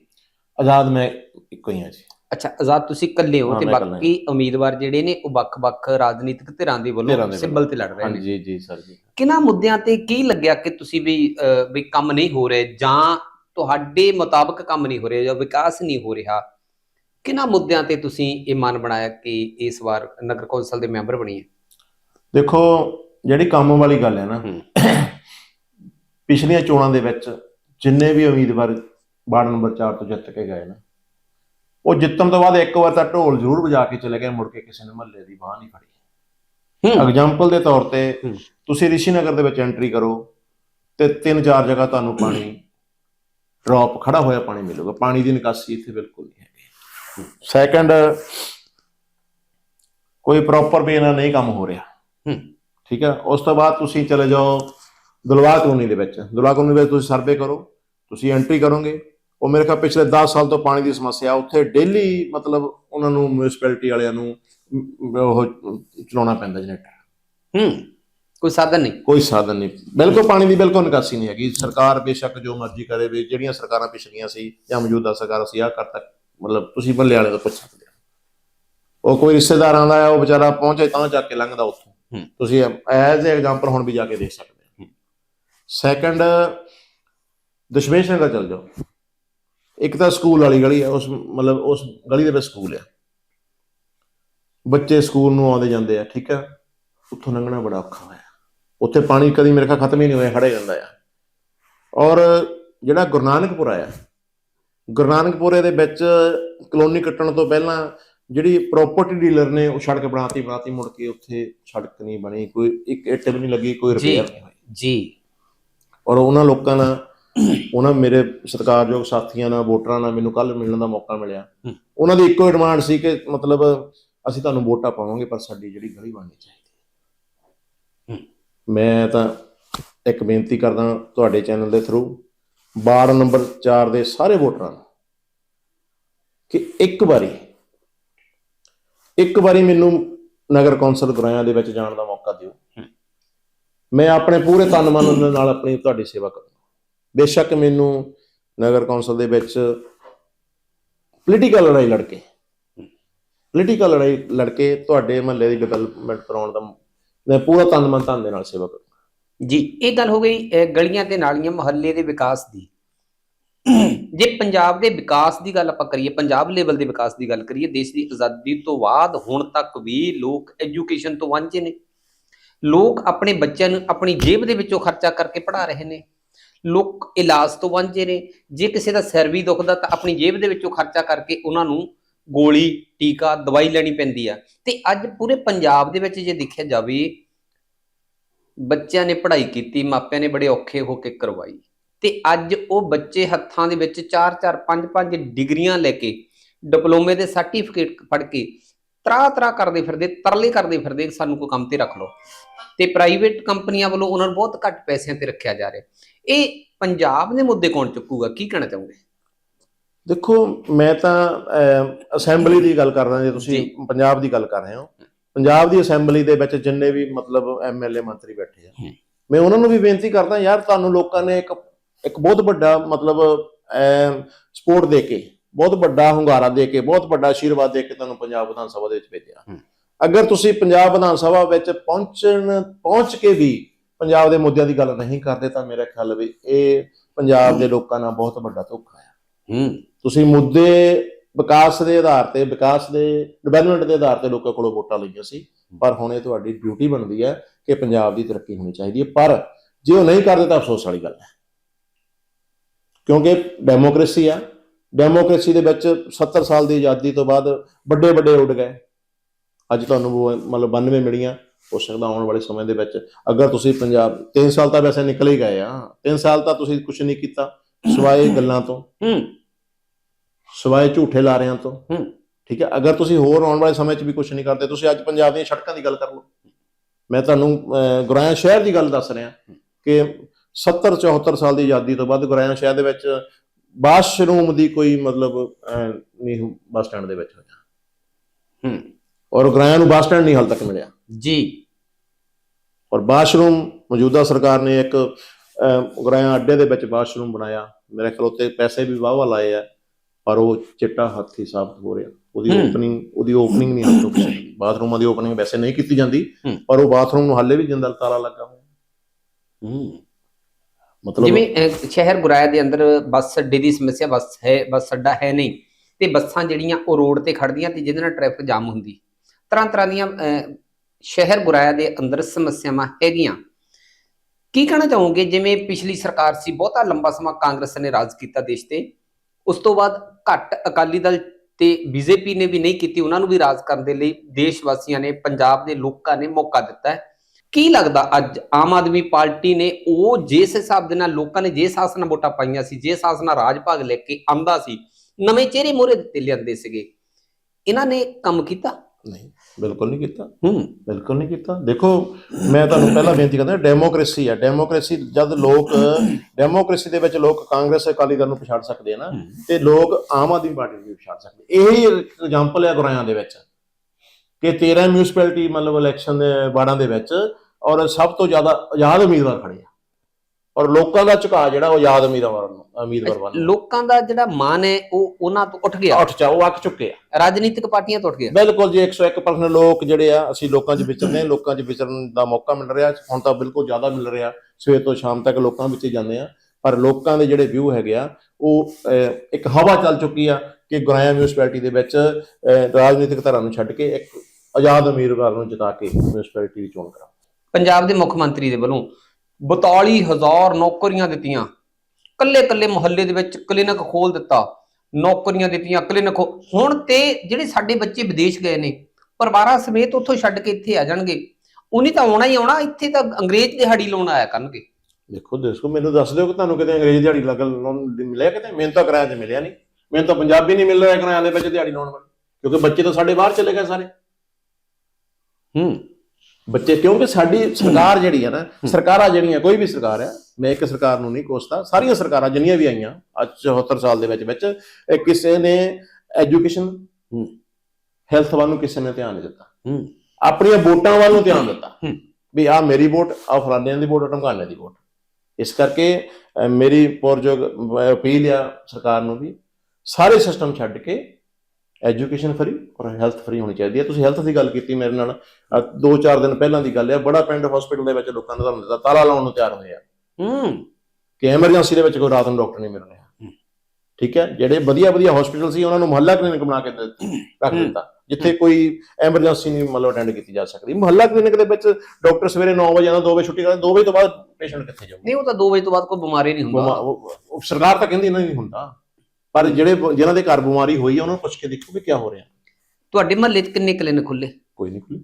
ਆਜ਼ਾਦ ਮੈਂ ਇੱਕੋ ਹੀ ਹਾਂ ਜੀ। ਅੱਛਾ ਆਜ਼ਾਦ ਤੁਸੀਂ ਇਕੱਲੇ ਹੋ ਹਾਂ, ਤੇ ਮੈਂ ਇਕੱਲਾ ਬਾਕੀ ਉਮੀਦਵਾਰ ਜਿਹੜੇ ਨੇ ਉਹ ਵੱਖ-ਵੱਖ ਰਾਜਨੀਤਿਕ ਧਿਰਾਂ ਦੇ ਧਿਰਾਂ ਵੱਲੋਂ। ਦੇ ਸਿੰਬਲ ਤੇ ਲੜ ਰਹੇ ਨੇ। ਹਾਂਜੀ ਜੀ ਸਰ ਜੀ। ਕਿਹਨਾਂ ਮੁੱਦਿਆਂ ਤੇ ਕੀ ਲੱਗਿਆ ਕਿ ਤੁਸੀਂ ਵੀ ਵੀ ਕੰਮ ਨਹੀਂ ਹੋ ਰਹੇ ਜਾਂ ਤੁਹਾਡੇ ਮੁਤਾਬਕ ਕੰਮ ਨਹੀਂ ਹੋ ਰਿਹਾ ਜਾਂ ਵਿਕਾਸ ਨਹੀਂ ਹੋ ਰਿਹਾ? ਕਿਹਨਾਂ ਮੁੱਦਿਆਂ ਤੇ ਤੁਸੀਂ ਇਹ ਮਨ ਬਣਾਇਆ ਕਿ ਇਸ ਵਾਰ ਨਗਰ ਕੌਂਸਲ ਦੇ ਮੈਂਬਰ ਬਣੀਏ ਦੇਖੋ ਜਿਹੜੀ ਕੰਮ ਵਾਲੀ ਗੱਲ ਹੈ ਨਾ ਹੂੰ। ਪਿਛਲੀਆਂ ਚੋਣਾਂ ਦੇ ਵਿੱਚ ਜਿੰਨੇ ਵੀ ਉਮੀਦਵਾਰ ਵਾਰਡ ਨੰਬਰ 4 ਤੋਂ ਜਿੱਤ ਕੇ ਗਏ ਨਾ। ਉਹ ਜਿੱਤਣ ਤੋਂ ਬਾਅਦ ਇੱਕ ਵਾਰ ਤਾਂ ਢੋਲ ਜ਼ਰੂਰ ਵਜਾ ਕੇ ਚਲੇ ਗਏ ਮੁੜ ਕੇ ਕਿਸੇ ਨੇ ਮਹੱਲੇ ਦੀ ਬਾਹ ਨਹੀਂ ਫੜੀ। ਐਗਜ਼ਾਮਪਲ ਦੇ ਤੌਰ ਤੇ। ਤੁਸੀਂ ਰਿਸ਼ੀ ਨਗਰ ਦੇ ਵਿੱਚ ਐਂਟਰੀ ਕਰੋ ਤੇ ਤਿੰਨ ਚਾਰ ਜਗ੍ਹਾ ਤੁਹਾਨੂੰ ਪਾਣੀ ਡ੍ਰੌਪ ਖੜਾ ਹੋਇਆ ਪਾਣੀ ਮਿਲੂਗਾ। ਪਾਣੀ ਦੀ ਨਿਕਾਸੀ ਇੱਥੇ ਬਿਲਕੁਲ ਨਹੀਂ ਹੈਗੀ। ਸੈਕੰਡ ਕੋਈ ਪ੍ਰੋਪਰ ਵੀ ਇਹਨਾਂ ਨਹੀਂ ਕੰਮ ਹੋ ਰਿਹਾ। ਠੀਕ ਹੈ? ਉਸ ਤੋਂ ਬਾਅਦ ਤੁਸੀਂ ਚਲੇ ਜਾਓ ਦੁਲਵਾ ਕਲੋਨੀ ਦੇ ਵਿੱਚ। ਦੁਲਵਾ ਕਲੋਨੀ ਵਿੱਚ ਤੁਸੀਂ ਸਰਵੇ ਕਰੋ ਤੁਸੀਂ ਐਂਟਰੀ ਕਰੋਗੇ। ਉਹ ਮੇਰੇ ਖਿਆਲ ਪਿਛਲੇ 10 ਸਾਲ ਤੋਂ ਪਾਣੀ ਦੀ ਸਮੱਸਿਆ ਉੱਥੇ ਡੇਲੀ ਮਤਲਬ ਉਹਨਾਂ ਨੂੰ ਮਿਊਨਿਸਪੈਲਿਟੀ ਵਾਲਿਆਂ ਨੂੰ ਉਹ ਚਲਾਉਣਾ ਪੈਂਦਾ ਜਨਰੇਟਰ। ਹੂੰ ਕੋਈ ਸਾਧਨ ਨਹੀਂ। ਕੋਈ ਸਾਧਨ ਨਹੀਂ। ਬਿਲਕੁਲ ਪਾਣੀ ਦੀ ਬਿਲਕੁਲ ਨਿਕਾਸੀ ਨਹੀਂ ਹੈਗੀ। ਸਰਕਾਰ ਬੇਸ਼ੱਕ ਜੋ ਮਰਜ਼ੀ ਕਰੇ ਵੀ ਜਿਹੜੀਆਂ ਸਰਕਾਰਾਂ ਪਿਛਲੀਆਂ ਸੀ ਜਾਂ ਮੌਜੂਦਾ ਸਰਕਾਰ ਸੀ ਆ ਕਰਤਾ ਮਤਲਬ ਤੁਸੀਂ ਬੱਲੇ ਵਾਲੇ ਤੋਂ ਪੁੱਛ ਸਕਦੇ ਹੋ। ਉਹ ਕੋਈ ਰਿਸ਼ਤੇਦਾਰ ਆਉਂਦਾ ਹੈ ਉਹ ਵਿਚਾਰਾ ਪਹੁੰਚੇ ਤਾਂ ਜਾ ਕੇ ਲੰਘਦਾ ਉੱਥੋਂ। ਤੁਸੀਂ ਐਜ਼ ਐਗਜ਼ਾਮਪਲ ਹੁਣ ਵੀ ਜਾ ਕੇ ਦੇਖ ਸਕਦੇ ਹੋ। ਸੈਕੰਡ ਦਸ਼ਮੇਸ਼ ਨਗਰ ਚਲ ਜਾਓ। ਇੱਕ ਤਾਂ ਸਕੂਲ ਵਾਲੀ ਗਲੀ ਹੈ ਉਸ ਮਤਲਬ ਉਸ ਗਲੀ ਦੇ ਵਿੱਚ ਸਕੂਲ ਹੈ ਬੱਚੇ ਸਕੂਲ ਨੂੰ ਆਉਂਦੇ ਜਾਂਦੇ ਆ ਠੀਕ ਹੈ ਉੱਥੋਂ ਲੰਘਣਾ ਬੜਾ ਔਖਾ ਹੋਇਆ। ਉੱਥੇ ਪਾਣੀ ਕਦੀ ਮੇਰੇ ਖਿਆਲ ਖਤਮ ਹੀ ਨਹੀਂ ਹੋਇਆ ਖੜਾ ਹੀ ਜਾਂਦਾ ਆ। ਔਰ ਜਿਹੜਾ ਗੁਰੂ ਨਾਨਕਪੁਰਾ ਆ ਗੁਰੂ ਨਾਨਕਪੁਰੇ ਦੇ ਵਿੱਚ ਕਲੋਨੀ ਕੱਟਣ ਤੋਂ ਪਹਿਲਾਂ ਜਿਹੜੀ ਪ੍ਰਾਪਰਟੀ ਡੀਲਰ ਨੇ ਉਹ ਸੜਕ ਬਣਾਤੀ ਬਣਾਤੀ ਮੁੜ ਕੇ ਉੱਥੇ ਸੜਕ ਨਹੀਂ ਬਣੀ ਕੋਈ ਇੱਕ ਇੱਟ ਵੀ ਨਹੀਂ ਲੱਗੀ ਕੋਈ। ਰਿਪੇਅਰ ਨਹੀਂ ਹੋਈ ਜੀ। ਔਰ ਉਹਨਾਂ ਲੋਕਾਂ ਨਾਲ ਉਹਨਾਂ ਮੇਰੇ ਸਤਿਕਾਰਯੋਗ ਸਾਥੀਆਂ ਨਾਲ ਵੋਟਰਾਂ ਨਾਲ ਮੈਨੂੰ ਕੱਲ ਮਿਲਣ ਦਾ ਮੌਕਾ ਮਿਲਿਆ। ਉਹਨਾਂ ਦੀ ਇੱਕੋ ਡਿਮਾਂਡ ਸੀ ਕਿ ਮਤਲਬ ਅਸੀਂ ਤੁਹਾਨੂੰ ਵੋਟਾਂ ਪਾਵਾਂਗੇ ਪਰ ਸਾਡੀ ਜਿਹੜੀ ਗਲੀ ਬਣਨੀ ਚਾਹੀਦੀ। ਮੈਂ ਤਾਂ ਇੱਕ ਬੇਨਤੀ ਕਰਦਾ ਤੁਹਾਡੇ ਚੈਨਲ ਦੇ ਥਰੂ ਵਾਰਡ ਨੰਬਰ 4 ਦੇ ਸਾਰੇ ਵੋਟਰਾਂ ਨੂੰ ਕਿ ਇੱਕ ਵਾਰੀ ਇੱਕ ਵਾਰੀ ਮੈਨੂੰ ਨਗਰ ਕੌਂਸਲ ਗੁਰਾਇਆਂ ਦੇ ਵਿੱਚ ਜਾਣ ਦਾ ਮੌਕਾ ਦਿਓ। ਮੈਂ ਆਪਣੇ ਪੂਰੇ ਤਨ ਮਨ ਨਾਲ ਆਪਣੀ ਤੁਹਾਡੀ ਸੇਵਾ ਕਰੂੰਗਾ। ਬੇਸ਼ੱਕ ਮੈਨੂੰ ਨਗਰ ਕੌਂਸਲ ਦੇ ਵਿੱਚ ਪੋਲੀਟੀਕਲ ਲੜਾਈ ਲੜ ਕੇ ਪੋਲੀਟੀਕਲ ਲੜਾਈ ਲੜ ਕੇ ਤੁਹਾਡੇ ਮਹੱਲੇ ਦੀ ਡਿਵੈਲਪਮੈਂਟ ਕਰਾਉਣ ਦਾ ਮੈਂ ਪੂਰਾ ਤਨ ਮਨ ਧਨ ਦੇ ਨਾਲ ਸੇਵਾ ਕਰੂੰਗਾ। ਜੀ, ਇਹ ਗੱਲ ਹੋ ਗਈ ਗਲੀਆਂ ਤੇ ਨਾਲੀਆਂ ਮਹੱਲੇ ਦੇ ਵਿਕਾਸ ਦੀ। ਜੇ ਪੰਜਾਬ ਦੇ ਵਿਕਾਸ ਦੀ ਗੱਲ ਆਪਾਂ ਕਰੀਏ, ਪੰਜਾਬ ਲੈਵਲ ਦੇ ਵਿਕਾਸ ਦੀ ਗੱਲ ਕਰੀਏ, ਦੇਸ਼ ਦੀ ਆਜ਼ਾਦੀ ਤੋਂ ਬਾਅਦ ਹੁਣ ਤੱਕ ਵੀ ਲੋਕ ਐਜੂਕੇਸ਼ਨ ਤੋਂ ਵਾਂਝੇ ਨੇ। ਲੋਕ ਆਪਣੇ ਬੱਚਿਆਂ ਨੂੰ ਆਪਣੀ ਜੇਬ ਦੇ ਵਿੱਚੋਂ ਖਰਚਾ ਕਰਕੇ ਪੜ੍ਹਾ ਰਹੇ ਨੇ। ਲੋਕ ਇਲਾਜ ਤੋਂ ਵਾਂਝੇ ਨੇ। ਜੇ ਕਿਸੇ ਦਾ ਸਿਰ ਵੀ ਦੁਖਦਾ ਤਾਂ ਆਪਣੀ ਜੇਬ ਦੇ ਵਿੱਚੋਂ ਖਰਚਾ ਕਰਕੇ ਉਹਨਾਂ ਨੂੰ ਗੋਲੀ, ਟੀਕਾ, ਦਵਾਈ ਲੈਣੀ ਪੈਂਦੀ ਆ। ਤੇ ਅੱਜ ਪੂਰੇ ਪੰਜਾਬ ਦੇ ਵਿੱਚ ਜੇ ਦੇਖਿਆ ਜਾਵੇ, ਬੱਚਿਆਂ ਨੇ ਪੜ੍ਹਾਈ ਕੀਤੀ, ਮਾਪਿਆਂ ਨੇ ਬੜੇ ਔਖੇ ਹੋ ਕੇ ਕਰਵਾਈ। ਤੇ ਅੱਜ ਉਹ ਬੱਚੇ ਹੱਥਾਂ ਦੇ ਵਿੱਚ 4-4 5-5 ਡਿਗਰੀਆਂ ਲੈ ਕੇ ਡਿਪਲੋਮੇ ਦੇ ਸਰਟੀਫਿਕੇਟ ਫੜ ਕੇ ਤਰਾ ਤਰਾ ਕਰਦੇ ਫਿਰਦੇ, ਤਰਲੇ ਕਰਦੇ ਫਿਰਦੇ, ਸਾਨੂੰ ਕੋਈ ਕੰਮ ਤੇ ਰੱਖ ਲਓ। ਤੇ ਪ੍ਰਾਈਵੇਟ ਕੰਪਨੀਆਂ ਵੱਲੋਂ ਉਹਨਾਂ ਨੂੰ ਬਹੁਤ ਘੱਟ ਪੈਸਿਆਂ ਤੇ ਰੱਖਿਆ ਜਾ ਰਿਹਾ। ਇਹ ਪੰਜਾਬ ਦੇ ਮੁੱਦੇ ਕੌਣ ਚੁੱਕੂਗਾ ਕੀ ਕਹਿਣਾ ਚਾਹੋਗੇ ਦੇਖੋ ਮੈਂ ਤਾਂ ਅਸੈਂਬਲੀ ਦੀ ਗੱਲ ਕਰ ਰਿਹਾ ਜੇ ਤੁਸੀਂ। ਪੰਜਾਬ ਦੀ ਗੱਲ ਕਰ ਰਹੇ ਹੋ ਪੰਜਾਬ ਦੀ ਅਸੈਂਬਲੀ ਦੇ ਵਿੱਚ ਜਿੰਨੇ ਵੀ ਮਤਲਬ ਐਮਐਲਏ ਮੰਤਰੀ ਬੈਠੇ ਆ। ਮੈਂ ਉਹਨਾਂ ਨੂੰ ਵੀ ਬੇਨਤੀ ਕਰਦਾ ਯਾਰ ਤੁਹਾਨੂੰ ਲੋਕਾਂ ਨੇ ਇੱਕ ਇੱਕ ਬਹੁਤ ਵੱਡਾ ਮਤਲਬ ਸਪੋਰਟ ਦੇ ਕੇ ਬਹੁਤ ਵੱਡਾ ਹੁੰਗਾਰਾ ਦੇ ਕੇ ਬਹੁਤ ਵੱਡਾ ਆਸ਼ੀਰਵਾਦ ਦੇ ਕੇ ਤੁਹਾਨੂੰ ਪੰਜਾਬ ਵਿਧਾਨ ਸਭਾ ਦੇ ਵਿੱਚ ਭੇਜਿਆ। ਅਗਰ ਤੁਸੀਂ ਪੰਜਾਬ ਵਿਧਾਨ ਸਭਾ ਵਿੱਚ ਪਹੁੰਚਣ ਪਹੁੰਚ ਕੇ ਵੀ ਪੰਜਾਬ ਦੇ ਮੁੱਦਿਆਂ ਦੀ ਗੱਲ ਨਹੀਂ ਕਰਦੇ ਤਾਂ ਮੇਰਾ ਖਿਆਲ ਵੀ ਇਹ ਪੰਜਾਬ ਦੇ ਲੋਕਾਂ ਨਾਲ ਬਹੁਤ ਵੱਡਾ ਧੋਖਾ ਹੈ ਹੂੰ। ਤੁਸੀਂ ਮੁੱਦੇ ਵਿਕਾਸ ਦੇ ਆਧਾਰ ਤੇ ਵਿਕਾਸ ਦੇ ਡਿਵੈਲਪਮੈਂਟ ਦੇ ਆਧਾਰ ਤੇ ਲੋਕਾਂ ਕੋਲੋਂ ਵੋਟਾਂ ਲਈਆਂ ਸੀ ਪਰ ਹੁਣ ਇਹ ਤੁਹਾਡੀ ਡਿਊਟੀ ਬਣਦੀ ਹੈ ਕਿ ਪੰਜਾਬ ਦੀ ਤਰੱਕੀ ਹੋਣੀ ਚਾਹੀਦੀ ਹੈ। ਪਰ ਜੇ ਉਹ ਨਹੀਂ ਕਰਦੇ ਤਾਂ ਅਫਸੋਸ ਵਾਲੀ ਗੱਲ ਹੈ। ਕਿਉਂਕਿ ਡੈਮੋਕ੍ਰੇਸੀ ਆ। ਡੈਮੋਕ੍ਰੇਸੀ ਦੇ ਵਿੱਚ 70 ਸਾਲ ਦੀ ਆਜ਼ਾਦੀ ਤੋਂ ਬਾਅਦ ਵੱਡੇ ਵੱਡੇ ਉੱਡ ਗਏ। ਅੱਜ ਤੁਹਾਨੂੰ ਮਤਲਬ 92 ਮਿਲੀਆਂ। ਹੋ ਸਕਦਾ ਆਉਣ ਵਾਲੇ ਸਮੇਂ ਦੇ ਵਿੱਚ। ਅਗਰ ਤੁਸੀਂ ਪੰਜਾਬ 3 ਸਾਲ ਤਾਂ ਵੈਸੇ ਨਿਕਲ ਹੀ ਗਏ ਆ। 3 ਸਾਲ ਤਾਂ ਤੁਸੀਂ ਕੁਝ ਨਹੀਂ ਕੀਤਾ। ਸਿਵਾਏ ਗੱਲਾਂ ਤੋਂ। ਹੂੰ। ਸਿਵਾਏ ਝੂਠੇ ਲਾਰਿਆਂ ਤੋਂ। ਹੂੰ। ਠੀਕ ਹੈ? ਅਗਰ ਤੁਸੀਂ ਹੋਰ ਆਉਣ ਵਾਲੇ ਸਮੇਂ 'ਚ ਵੀ ਕੁਝ ਨਹੀਂ ਕਰਦੇ ਤੁਸੀਂ ਅੱਜ ਪੰਜਾਬ ਦੀਆਂ ਸੜਕਾਂ ਦੀ ਗੱਲ ਕਰ ਲਓ। ਮੈਂ ਤੁਹਾਨੂੰ ਗੁਰਾਇਆ ਸ਼ਹਿਰ ਦੀ ਗੱਲ ਦੱਸ ਰਿਹਾ ਕਿ 70 74 ਸਾਲ ਦੀ ਆਜ਼ਾਦੀ ਤੋਂ ਬਾਅਦ ਗੁਰਾਇਆ ਸ਼ਹਿਰ ਦੇ ਵਿੱਚ ਬਾਥਰੂਮ ਦੀ ਕੋਈ ਮਤਲਬ ਨਹੀਂ ਬੱਸ ਸਟੈਂਡ ਦੇ ਵਿੱਚ ਹੋਇਆ ਹੂੰ। ਔਰ ਗ੍ਰਾਇਆ ਨੂੰ ਬੱਸ ਸਟੈਂਡ ਨਹੀਂ ਹਾਲ ਤੱਕ ਮਿਲਿਆ। ਜੀ। ਔਰ ਬਾਥਰੂਮ ਮੌਜੂਦਾ ਸਰਕਾਰ ਨੇ ਇੱਕ ਗ੍ਰਾਇਆ ਅੱਡੇ ਦੇ ਵਿੱਚ ਬਾਥਰੂਮ ਬਣਾਇਆ। ਮੇਰੇ ਖਿਆਲ ਉੱਤੇ ਪੈਸੇ ਵੀ ਵਾਹਵਾ ਲਾਏ ਆ ਪਰ ਉਹ ਚਿੱਟਾ ਹੱਥੀ ਸਾਬਤ ਹੋ ਰਿਹਾ। ਉਹਦੀ। ਓਪਨਿੰਗ ਉਹਦੀ ਓਪਨਿੰਗ ਨਹੀਂ ਹੱਥੋਂ ਕਿਸੇ ਦੀ ਬਾਥਰੂਮਾਂ ਦੀ ਓਪਨਿੰਗ ਵੈਸੇ ਨਹੀਂ ਕੀਤੀ ਜਾਂਦੀ। ਪਰ ਉਹ ਬਾਥਰੂਮ ਨੂੰ ਹਾਲੇ ਵੀ ਜਿੰਦਾ ਤਾਲਾ ਲੱਗਾ ਹੋਇਆ। ਹੂੰ। ਮਤਲਬ ਜਿਵੇਂ ਸ਼ਹਿਰ ਗੁਰਾਇਆ ਦੇ ਅੰਦਰ ਬੱਸ ਅੱਡੇ ਦੀ ਸਮੱਸਿਆ ਬੱਸ ਹੈ ਬੱਸ ਅੱਡਾ ਹੈ ਨਹੀਂ। ਤੇ ਬੱਸਾਂ ਜਿਹੜੀਆਂ ਉਹ ਰੋਡ ਤੇ ਖੜਦੀਆਂ ਤੇ ਜਿਹਦੇ ਨਾਲ ਟ੍ਰੈਫਿਕ ਜਾਮ ਹੁੰਦੀ। ਤਰ੍ਹਾਂ ਤਰ੍ਹਾਂ ਦੀਆਂ ਸ਼ਹਿਰ ਗੁਰਾਇਆ ਦੇ ਅੰਦਰ ਸਮੱਸਿਆਵਾਂ ਹੈਗੀਆਂ। ਕੀ ਕਹਿਣਾ ਚਾਹੋਗੇ? ਜਿਵੇਂ ਪਿਛਲੀ ਸਰਕਾਰ ਸੀ, ਬਹੁਤਾ ਲੰਬਾ ਸਮਾਂ ਕਾਂਗਰਸ ਨੇ ਰਾਜ ਕੀਤਾ ਦੇਸ਼ ਤੇ। ਉਸ ਤੋਂ ਬਾਅਦ ਘੱਟ ਅਕਾਲੀ ਦਲ ਤੇ ਬੀਜੇਪੀ ਨੇ ਵੀ ਨਹੀਂ ਕੀਤੀ, ਉਹਨਾਂ ਨੂੰ ਵੀ ਰਾਜ ਕਰਨ ਦੇ ਲਈ ਦੇਸ਼ ਵਾਸੀਆਂ ਨੇ, ਪੰਜਾਬ ਦੇ ਲੋਕਾਂ ਨੇ ਮੌਕਾ ਦਿੱਤਾ ਹੈ। ਕੀ ਲੱਗਦਾ ਅੱਜ ਆਮ ਆਦਮੀ ਪਾਰਟੀ ਨੇ ਉਹ ਜਿਸ ਹਿਸਾਬ ਦੇ ਨਾਲ ਲੋਕਾਂ ਨੇ ਜੇ ਸਾਸ ਨਾਲ ਵੋਟਾਂ ਪਾਈਆਂ ਸੀ ਜੇ ਸਾਸ ਨਾਲ ਰਾਜ ਭਾਗ ਲੈ ਕੇ ਆਂਦਾ ਸੀ, ਨਵੇਂ ਚਿਹਰੇ ਮੋਰੇ ਦਿੱਤੇ ਲਿਆਂਦੇ ਸੀਗੇ। ਇਹਨਾਂ ਨੇ ਕੰਮ ਕੀਤਾ? ਨਹੀਂ। ਬਿਲਕੁਲ ਨਹੀਂ ਕੀਤਾ। ਹੂੰ। ਬਿਲਕੁਲ ਨਹੀਂ ਕੀਤਾ। ਦੇਖੋ ਮੈਂ ਤੁਹਾਨੂੰ ਪਹਿਲਾਂ ਬੇਨਤੀ ਕਰਦਾ ਡੈਮੋਕ੍ਰੇਸੀ ਹੈ ਡੈਮੋਕ੍ਰੇਸੀ ਜਦ ਲੋਕ ਡੈਮੋਕ੍ਰੇਸੀ ਦੇ ਵਿੱਚ ਲੋਕ ਕਾਂਗਰਸ ਅਕਾਲੀ ਦਲ ਨੂੰ ਪਛਾੜ ਸਕਦੇ ਆ ਨਾ ਤੇ ਲੋਕ ਆਮ ਆਦਮੀ ਪਾਰਟੀ ਨੂੰ ਵੀ ਪਛਾੜ ਸਕਦੇ। ਇਹੀ ਐਗਜ਼ਾਮਪਲ ਹੈ ਗੁਰਾਇਆਂ ਦੇ ਵਿੱਚ। ਕਿ 13 ਮਿਊਨਿਸਪੈਲਿਟੀ ਮਤਲਬ ਇਲੈਕਸ਼ਨ ਦੇ ਵਾਰਡਾਂ ਦੇ ਵਿੱਚ ਔਰ ਸਭ ਤੋਂ ਜ਼ਿਆਦਾ ਆਜ਼ਾਦ ਉਮੀਦਵਾਰ ਖੜੇ ਆ। ਔਰ ਲੋਕਾਂ ਦਾ ਝੁਕਾਅ ਜਿਹੜਾ ਉਹ ਆਜ਼ਾਦ ਉਮੀਦਵਾਰ ਨੂੰ ਉਮੀਦਵਾਰ ਵੱਲ। ਲੋਕਾਂ ਦਾ ਜਿਹੜਾ ਮਾਨ ਹੈ ਉਹ ਉਹਨਾਂ ਤੋਂ ਉੱਠ ਗਿਆ। ਉੱਠ ਚਾ ਉਹ ਅੱਕ ਚੁੱਕੇ ਆ। ਰਾਜਨੀਤਿਕ ਪਾਰਟੀਆਂ ਤੋਂ ਉੱਠ ਗਿਆ। ਬਿਲਕੁਲ ਜੀ 101% ਲੋਕ ਜਿਹੜੇ ਆ ਅਸੀਂ ਲੋਕਾਂ 'ਚ ਵਿਚਰਦੇ ਹਾਂ ਲੋਕਾਂ 'ਚ ਵਿਚਰਨ ਦਾ ਮੌਕਾ ਮਿਲ ਰਿਹਾ। ਹੁਣ ਤਾਂ ਬਿਲਕੁਲ ਜ਼ਿਆਦਾ ਮਿਲ ਰਿਹਾ। ਸਵੇਰ ਤੋਂ ਸ਼ਾਮ ਤੱਕ ਲੋਕਾਂ ਵਿੱਚ ਹੀ ਜਾਂਦੇ ਆ। ਪਰ ਲੋਕਾਂ ਦੇ ਜਿਹੜੇ ਵਿਊ ਹੈਗੇ ਆ ਉਹ ਇੱਕ ਹਵਾ ਚੱਲ ਚੁੱਕੀ ਆ ਕਿ ਗੁਰਾਇਆ ਮਿਊਨਿਸਪੈਲਿਟੀ ਦੇ ਵਿੱਚ ਰਾਜਨੀਤਿਕ ਧਿਰਾਂ ਨੂੰ ਛੱਡ ਕੇ ਇੱਕ ਆਜ਼ਾਦ ਉਮੀਦਵਾਰ ਨੂੰ ਜਿਤਾ ਕੇ ਮਿਊਨਿਸਪੈਲਿਟੀ ਦੀ ਚੋਣ ਕਰਾ ਪੰਜਾਬ ਦੇ ਮੁੱਖ ਮੰਤਰੀ ਦੇ ਵੱਲੋਂ 42000 ਨੌਕਰੀਆਂ ਦਿੱਤੀਆਂ। ਕੱਲੇ ਕੱਲੇ ਮੁਹੱਲੇ ਦੇ ਵਿੱਚ ਕਲੀਨਿਕ ਖੋਲ ਦਿੱਤਾ। ਨੌਕਰੀਆਂ ਦਿੱਤੀਆਂ ਕਲੀਨਿਕ ਹੁਣ ਤੇ ਜਿਹੜੇ ਸਾਡੇ ਬੱਚੇ ਵਿਦੇਸ਼ ਗਏ ਨੇ ਪਰਿਵਾਰਾਂ ਸਮੇਤ ਉੱਥੋਂ ਛੱਡ ਕੇ ਇੱਥੇ ਆ ਜਾਣਗੇ। ਉਨੀ ਤਾਂ ਆਉਣਾ ਹੀ ਆਉਣਾ ਇੱਥੇ ਤਾਂ ਅੰਗਰੇਜ਼ ਦਿਹਾੜੀ ਲਾਉਣ ਆਇਆ ਕਰਨਗੇ। ਦੇਖੋ ਦੇਖੋ ਮੈਨੂੰ ਦੱਸ ਦਿਓ ਕਿ ਤੁਹਾਨੂੰ ਕਿਤੇ ਅੰਗਰੇਜ਼ੀ ਦਿਹਾੜੀ ਲੱਗਲ ਮਿਲਿਆ ਕਿਤੇ? ਮੈਨੂੰ ਤਾਂ ਕਿਰਾਇਆ ਤੇ ਮਿਲਿਆ ਨਹੀਂ। ਮੈਨੂੰ ਤਾਂ ਪੰਜਾਬੀ ਨਹੀਂ ਮਿਲ ਰਿਹਾ ਕਿਰਾਇਆ ਦੇ ਵਿੱਚ ਦਿਹਾੜੀ ਲਾਉਣ ਵਾਲੇ। ਕਿਉਂਕਿ ਬੱਚੇ ਤਾਂ ਸਾਡੇ ਬਾਹਰ ਚਲੇ ਗਏ ਸਾਰੇ। ਹੂੰ। ਬੱਚੇ ਕਿਉਂਕਿ ਸਾਡੀ ਸਰਕਾਰ ਜਿਹੜੀ ਹੈ ਨਾ ਸਰਕਾਰਾਂ ਜਿਹੜੀਆਂ ਕੋਈ ਵੀ ਸਰਕਾਰ ਹੈ ਮੈਂ ਇੱਕ ਸਰਕਾਰ ਨੂੰ ਨਹੀਂ ਕੋਸਦਾ ਸਾਰੀਆਂ ਸਰਕਾਰਾਂ ਜਿੰਨੀਆਂ ਵੀ ਆਈਆਂ ਅੱਜ 74 ਸਾਲ ਦੇ ਵਿੱਚ ਵਿੱਚ ਕਿਸੇ ਨੇ ਐਜੂਕੇਸ਼ਨ। ਹੈਲਥ ਵੱਲ ਨੂੰ ਕਿਸੇ ਨੇ ਧਿਆਨ ਨਹੀਂ ਦਿੱਤਾ। ਆਪਣੀਆਂ ਵੋਟਾਂ ਵੱਲ ਨੂੰ ਧਿਆਨ ਦਿੱਤਾ। ਵੀ ਆ ਮੇਰੀ ਵੋਟ ਆ ਫਲਾਣਿਆਂ ਦੀ ਵੋਟ ਆ ਦੀ ਵੋਟ। ਇਸ ਕਰਕੇ ਮੇਰੀ ਪੁਰਜੋਗ ਅਪੀਲ ਆ ਸਰਕਾਰ ਨੂੰ ਵੀ ਸਾਰੇ ਸਿਸਟਮ ਛੱਡ ਕੇ ਐਜੂਕੇਸ਼ਨ ਫਰੀ ਔਰ ਹੈਲਥ ਫਰੀ ਹੋਣੀ ਚਾਹੀਦੀ ਹੈ। ਤੁਸੀਂ ਹੈਲਥ ਦੀ ਗੱਲ ਕੀਤੀ ਮੇਰੇ ਨਾਲ। ਅਹ, ਦੋ ਚਾਰ ਦਿਨ ਪਹਿਲਾਂ ਦੀ ਗੱਲ ਹੈ। ਬੜਾ ਪਿੰਡ ਹਸਪੀਟਲ ਦੇ ਵਿੱਚ ਲੋਕਾਂ ਨੇ ਧਰਮ ਦਿੱਤਾ। ਤਾਲਾ ਲਾਉਣ ਨੂੰ ਤਿਆਰ ਹੋਏ ਆ। ਹੂੰ। ਕਿ ਐਮਰਜੈਂਸੀ ਦੇ ਵਿੱਚ ਕੋਈ ਰਾਤ ਨੂੰ ਡਾਕਟਰ ਨਹੀਂ ਮਿਲ ਰਿਹਾ ਠੀਕ ਹੈ? ਜਿਹੜੇ ਵਧੀਆ ਵਧੀਆ ਹਸਪੀਟਲ ਸੀ ਉਹਨਾਂ ਨੂੰ ਮੁਹੱਲਾ ਕਲੀਨਿਕ ਬਣਾ ਕੇ ਰੱਖ। ਦਿੱਤਾ। ਜਿੱਥੇ ਕੋਈ ਐਮਰਜੈਂਸੀ ਨਹੀਂ ਮਤਲਬ ਅਟੈਂਡ ਕੀਤੀ ਜਾ ਸਕਦੀ। ਮੁਹੱਲਾ ਕਲੀਨਿਕ ਦੇ ਵਿੱਚ ਡਾਕਟਰ ਸਵੇਰੇ 9 ਵਜੇ ਆਉਂਦਾ 2 ਵਜੇ ਛੁੱਟੀ ਕਰਦਾ 2 ਵਜੇ ਤੋਂ ਬਾਅਦ ਪੇਸ਼ੈਂਟ ਕਿੱਥੇ ਜਾਊਗਾ? ਨਹੀਂ ਉਹ ਤਾਂ 2 ਵਜੇ ਤੋਂ ਬਾਅਦ ਕੋਈ ਬਿਮਾਰੀ ਨਹੀਂ ਹੁੰਦਾ। ਸਰਕਾਰ ਤਾਂ ਕਹਿੰਦੀ ਇਹਨਾਂ ਨਹੀਂ ਹੁੰਦਾ। ਪਰ ਜਿਹੜੇ ਜਿਨ੍ਹਾਂ ਦੇ ਘਰ ਬਿਮਾਰੀ ਹੋਈ ਆ ਉਹਨਾਂ ਨੂੰ ਪੁੱਛ ਕੇ ਦੇਖੋ ਵੀ ਕੀ ਹੋ ਰਿਹਾ। ਤੁਹਾਡੇ ਮਹੱਲੇ 'ਚ ਕਿੰਨੇ ਕਲੀਨਿਕ ਖੁੱਲੇ ਕੋਈ ਨਹੀਂ ਖੁੱਲੀ